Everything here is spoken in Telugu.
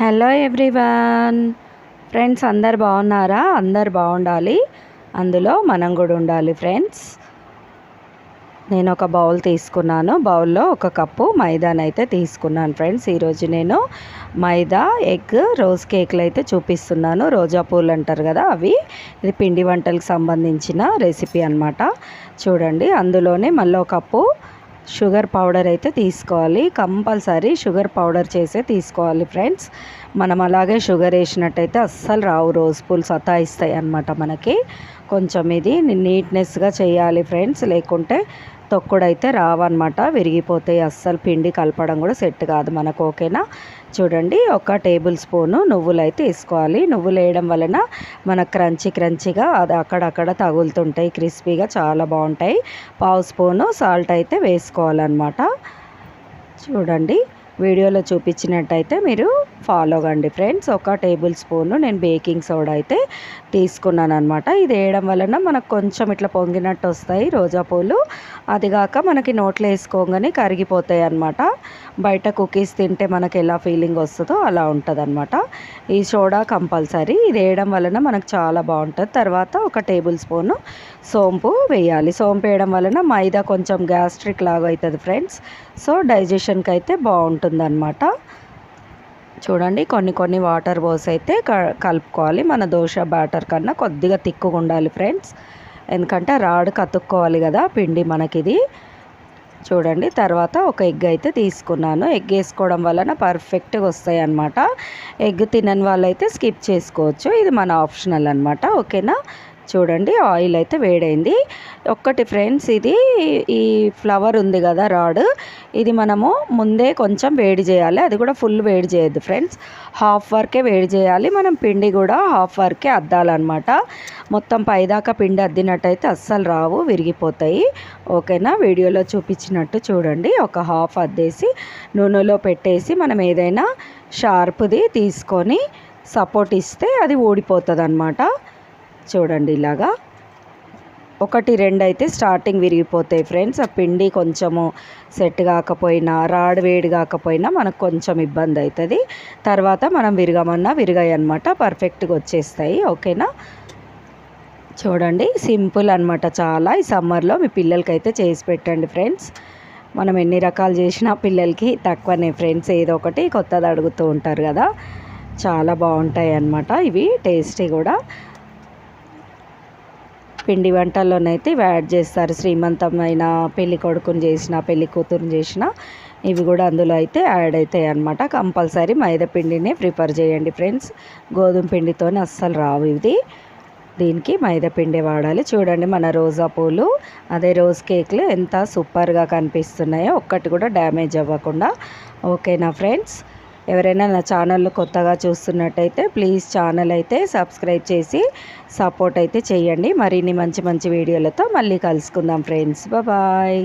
Hello everyone. ఫ్రెండ్స్ అందరు బాగున్నారా? అందరు బాగుండాలి. అందులో మనం కూడా ఉండాలి ఫ్రెండ్స్. నేను ఒక బౌల్ తీసుకున్నాను. బౌల్లో ఒక కప్పు మైదాని అయితే తీసుకున్నాను ఫ్రెండ్స్. ఈరోజు నేను మైదా ఎగ్ రోజ్ కేక్లు అయితే చూపిస్తున్నాను. రోజా పూలు అంటారు కదా అవి. ఇది పిండి వంటలకు సంబంధించిన రెసిపీ అనమాట చూడండి అందులోనే మళ్ళీ ఒక కప్పు షుగర్ పౌడర్ అయితే తీసుకోవాలి. కంపల్సరీ షుగర్ పౌడర్ చేసే తీసుకోవాలి ఫ్రెండ్స్. మనం అలాగే షుగర్ వేసినట్టయితే అస్సలు రావు. రోజు పూలు సతాయిస్తాయి అన్నమాట మనకి. కొంచెం ఇది నీట్నెస్గా చేయాలి ఫ్రెండ్స్. లేకుంటే తొక్కుడైతే రావన్నమాట. విరిగిపోతాయి అస్సలు పిండి కలపడం కూడా సెట్ కాదు మనకు ఓకేనా? చూడండి ఒక టేబుల్ స్పూను నువ్వులు అయితే వేసుకోవాలి. నువ్వులు వేయడం వలన మన క్రంచి క్రంచిగా అది అక్కడక్కడ తగులుతుంటాయి క్రిస్పీగా చాలా బాగుంటాయి. పావు స్పూను సాల్ట్ అయితే వేసుకోవాలన్నమాట. చూడండి. వీడియోలో చూపించినట్టయితే మీరు ఫాలో కండి ఫ్రెండ్స్. ఒక టేబుల్ స్పూన్ నేను బేకింగ్ సోడా అయితే తీసుకున్నాను అనమాట ఇది వేయడం వలన మనకు కొంచెం ఇట్లా పొంగినట్టు వస్తాయి రోజా పూలు. అదిగాక మనకి నోట్లో వేసుకోగానే కరిగిపోతాయి అనమాట బయట కుకీస్ తింటే మనకి ఎలా ఫీలింగ్ వస్తుందో అలా ఉంటుంది అనమాట ఈ సోడా కంపల్సరీ. ఇది వేయడం వలన మనకు చాలా బాగుంటుంది. తర్వాత ఒక టేబుల్ స్పూను సోంపు వేయాలి. సోంపు వేయడం వలన మైదా కొంచెం గ్యాస్ట్రిక్ లాగా అవుతుంది ఫ్రెండ్స్. సో డైజెషన్కి అయితే బాగుంటుంది. ఉంటుందన్నమాట. చూడండి కొన్ని కొన్ని వాటర్ పోసి అయితే కలుపుకోవాలి. మన దోశ బ్యాటర్ కన్నా కొద్దిగా తిక్కుగా ఉండాలి ఫ్రెండ్స్. ఎందుకంటే రాడ్ కతుక్కోవాలి కదా పిండి మనకిది. చూడండి తర్వాత ఒక ఎగ్ అయితే తీసుకున్నాను. ఎగ్ వేసుకోవడం వలన పర్ఫెక్ట్గా వస్తాయి అన్నమాట ఎగ్ తినని వాళ్ళైతే స్కిప్ చేసుకోవచ్చు. ఇది మన ఆప్షనల్ అనమాట ఓకేనా? చూడండి ఆయిల్ అయితే వేడైంది. ఒక్కటి ఫ్రెండ్స్ ఇది ఈ ఫ్లవర్ ఉంది కదా రాడ్ ఇది మనము ముందే కొంచెం వేడి చేయాలి. అది కూడా ఫుల్ వేడి చేయొద్దు ఫ్రెండ్స్. హాఫ్ వరకే వేడి చేయాలి. మనం పిండి కూడా హాఫ్ వరకే అద్దాలన్నమాట. మొత్తం పైదాకా పిండి అద్దినట్టయితే అస్సలు రావు విరిగిపోతాయి. ఓకేనా? వీడియోలో చూపించినట్టు చూడండి. ఒక హాఫ్ అద్దేసి నూనెలో పెట్టేసి మనం ఏదైనా షార్ప్ది తీసుకొని సపోర్ట్ ఇస్తే అది ఊడిపోతుంది అనమాట చూడండి ఇలాగా. ఒకటి రెండు అయితే స్టార్టింగ్ విరిగిపోతాయి ఫ్రెండ్స్ ఆ పిండి కొంచెము సెట్ కాకపోయినా రాడ్ వేడి కాకపోయినా మనకు కొంచెం ఇబ్బంది అవుతుంది. తర్వాత మనం విరగమన్నా విరిగాయి అనమాట పర్ఫెక్ట్గా వచ్చేస్తాయి. ఓకేనా చూడండి సింపుల్ అనమాట చాలా. ఈ సమ్మర్లో మీ పిల్లలకి అయితే చేసి పెట్టండి ఫ్రెండ్స్ మనం ఎన్ని రకాలు చేసినా పిల్లలకి తక్కువనే ఫ్రెండ్స్ ఏదో ఒకటి కొత్తది అడుగుతూ ఉంటారు కదా. చాలా బాగుంటాయి అన్నమాట ఇవి. టేస్టీ కూడా. పిండి వంటల్లోనైతే ఇవి యాడ్ చేస్తారు. శ్రీమంతమైన పెళ్ళి కొడుకుని చేసిన పెళ్ళి కూతురుని చేసిన ఇవి కూడా అందులో అయితే యాడ్ అవుతాయి అనమాట కంపల్సరీ మైదా పిండినే ప్రిపేర్ చేయండి ఫ్రెండ్స్. గోధుమ పిండితోనే అస్సలు రావు ఇది దీనికి మైదా పిండి వాడాలి. చూడండి మన రోజా పూలు. అదే రోజ్ కేక్లు ఎంత సూపర్గా కనిపిస్తున్నాయో. ఒక్కటి కూడా డ్యామేజ్ అవ్వకుండా. ఓకేనా ఫ్రెండ్స్? ఎవరైనా నా ఛానల్ కొత్తగా చూస్తున్నట్టయితే ప్లీజ్ ఛానల్ అయితే సబ్స్క్రైబ్ చేసి సపోర్ట్ అయితే చేయండి. మరిన్ని మంచి మంచి వీడియోలతో మళ్ళీ కలుసుకుందాం ఫ్రెండ్స్. బాయ్.